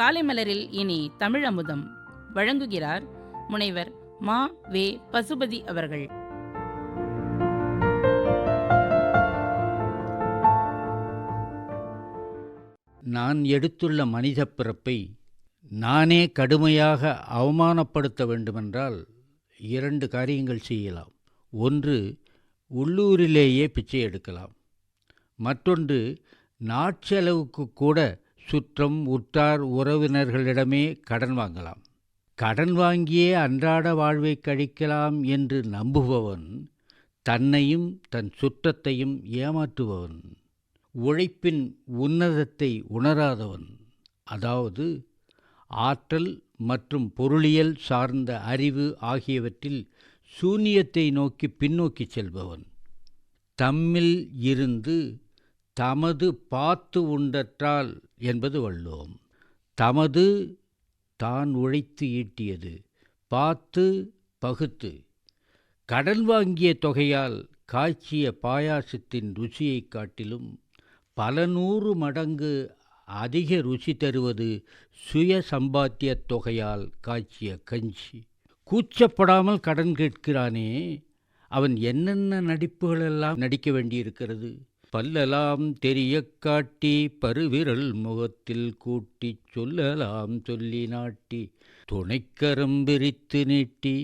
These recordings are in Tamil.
காலை மலரில் இனி தமிழ் அமுதம் வழங்குகிறார் முனைவர் மா. வே. பசுபதி அவர்கள். நான் எடுத்துள்ள மனித பிறப்பை நானே கடுமையாக அவமானப்படுத்த வேண்டுமென்றால் இரண்டு காரியங்கள் செய்யலாம். ஒன்று உள்ளூரிலேயே பிச்சை எடுக்கலாம். மற்றொன்று நாட்செலவுக்கு கூட சுற்றம் உற்றார் உறவினர்களிடமே கடன் வாங்கலாம். கடன் வாங்கியே அன்றாட வாழ்வை கழிக்கலாம் என்று நம்புபவன் தன்னையும் தன் சுற்றத்தையும் ஏமாற்றுபவன். உழைப்பின் உன்னதத்தை உணராதவன். அதாவது ஆற்றல் மற்றும் பொருளியல் சார்ந்த அறிவு ஆகியவற்றில் சூனியத்தை நோக்கி பின்னோக்கி செல்பவன். தம்மில் இருந்து தமது பார்த்து உண்டற்றால் என்பது வள்ளுவம். தமது தான் உழைத்து ஈட்டியது பார்த்து பகுத்து. கடன் வாங்கிய தொகையால் காய்ச்சிய பாயாசத்தின் ருசியைக் காட்டிலும் பல நூறு மடங்கு அதிக ருசி தருவது சுய சம்பாத்திய தொகையால் காய்ச்சிய கஞ்சி. கூச்சப்படாமல் கடன் கேட்கிறானே அவன் என்னென்ன நடிப்புகளெல்லாம் நடிக்க வேண்டியிருக்கிறது? பல்லலாம் தெரிய காட்டி பருவிரல் முகத்தில் கூட்டிச் சொல்லலாம் சொல்லி நாட்டி துணைக்கரம் விரித்து நீட்டி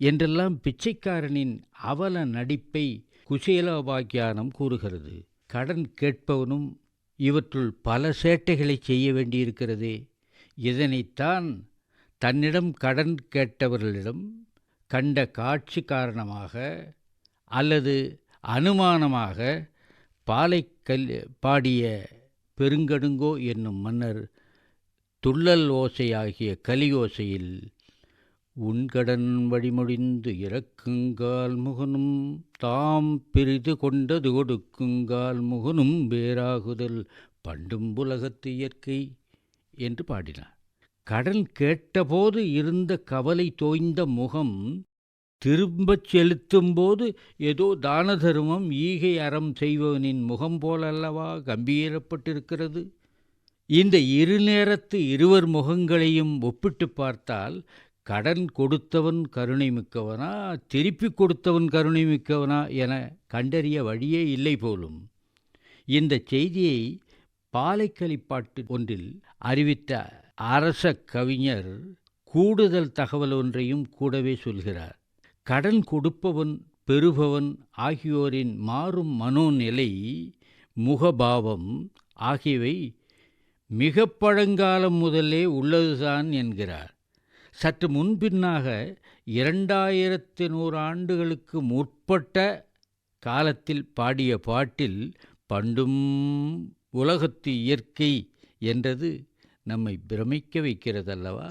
என்றெல்லாம் பிச்சைக்காரனின் அவல நடிப்பை குசேலோபாக்கியானம் கூறுகிறது. கடன் கேட்பவனும் இவற்றுள் பல சேட்டைகளை செய்ய வேண்டியிருக்கிறதே. இதனைத்தான் தன்னிடம் கடன் கேட்டவர்களிடம் கண்ட காட்சி காரணமாக அல்லது அனுமானமாக பாலைக்கல் பாடிய பெருங்கடுங்கோ என்னும் மன்னர் துள்ளல் ஓசையாகிய கலியோசையில் உன்கடன் வழிமொழிந்து இறக்குங்கால் முகனும் தாம் பிரிது கொண்டது கொடுக்குங்கால் முகனும் வேறாகுதல் பண்டும் உலகத்து இயற்கை என்று பாடினார். கடன் கேட்டபோது இருந்த கவலை தோய்ந்த முகம் திரும்பச் செலுத்தும்போது ஏதோ தான தர்மம் ஈகை அறம் செய்பவனின் முகம் போலல்லவா கம்பீரப்பட்டிருக்கிறது? இந்த இரு நேரத்து இருவர் முகங்களையும் ஒப்பிட்டு பார்த்தால் கடன் கொடுத்தவன் கருணை மிக்கவனா திருப்பி கொடுத்தவன் கருணை மிக்கவனா என கண்டறிய வழியே இல்லை போலும். இந்த செய்தியை பாலைக்கலிப்பாட்டு ஒன்றில் அறிவித்த அரச கவிஞர் கூடுதல் தகவல் ஒன்றையும் கூடவே சொல்கிறார். கடன் கொடுப்பவன் பெறுபவன் ஆகியோரின் மாறும் மனோநிலை முகபாவம் ஆகியவை மிக பழங்காலம் முதலே உள்ளதுதான் என்கிறார். சற்று முன்பின்னாக இரண்டாயிரத்து நூறு ஆண்டுகளுக்கு முற்பட்ட காலத்தில் பாடிய பாட்டில் பண்டும் உலகத்து இயற்கை என்றது நம்மை பிரமிக்க வைக்கிறதல்லவா?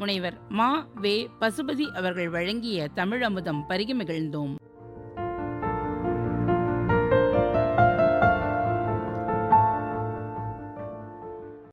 முனைவர் மா வே பசுபதி அவர்கள் வழங்கிய தமிழமுதம் பருகி மகிழ்ந்தோம்.